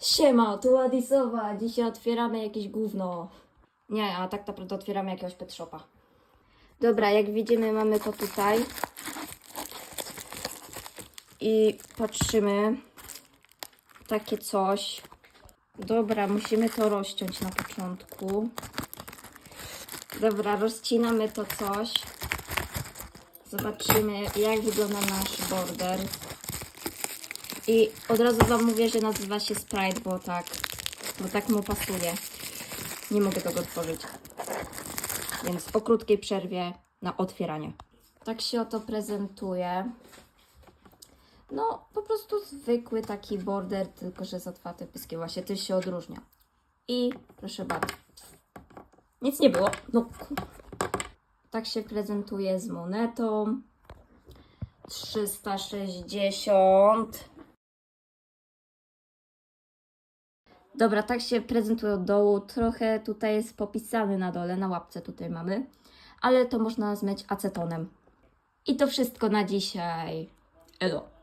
Siema, tu Adisowa. Dzisiaj otwieramy jakieś gówno. Nie, a tak naprawdę otwieramy jakiegoś pet. Dobra, jak widzimy mamy to tutaj. I patrzymy. Takie coś. Dobra, musimy to rozciąć na początku. Dobra, rozcinamy to coś. Zobaczymy, jak wygląda nasz border. I od razu Wam mówię, że nazywa się Sprite, bo tak, bo tak mu pasuje. Nie mogę tego otworzyć. Więc po krótkiej przerwie na otwieranie. Tak się oto prezentuje. No, po prostu zwykły taki border, tylko że z otwarte pyskie. Właśnie tym się odróżnia. I proszę bardzo. Nic nie było. No. Tak się prezentuje z monetą. 360. Dobra, tak się prezentuje od dołu. Trochę tutaj jest popisany na dole, na łapce tutaj mamy. Ale to można zmyć acetonem. I to wszystko na dzisiaj. Elo.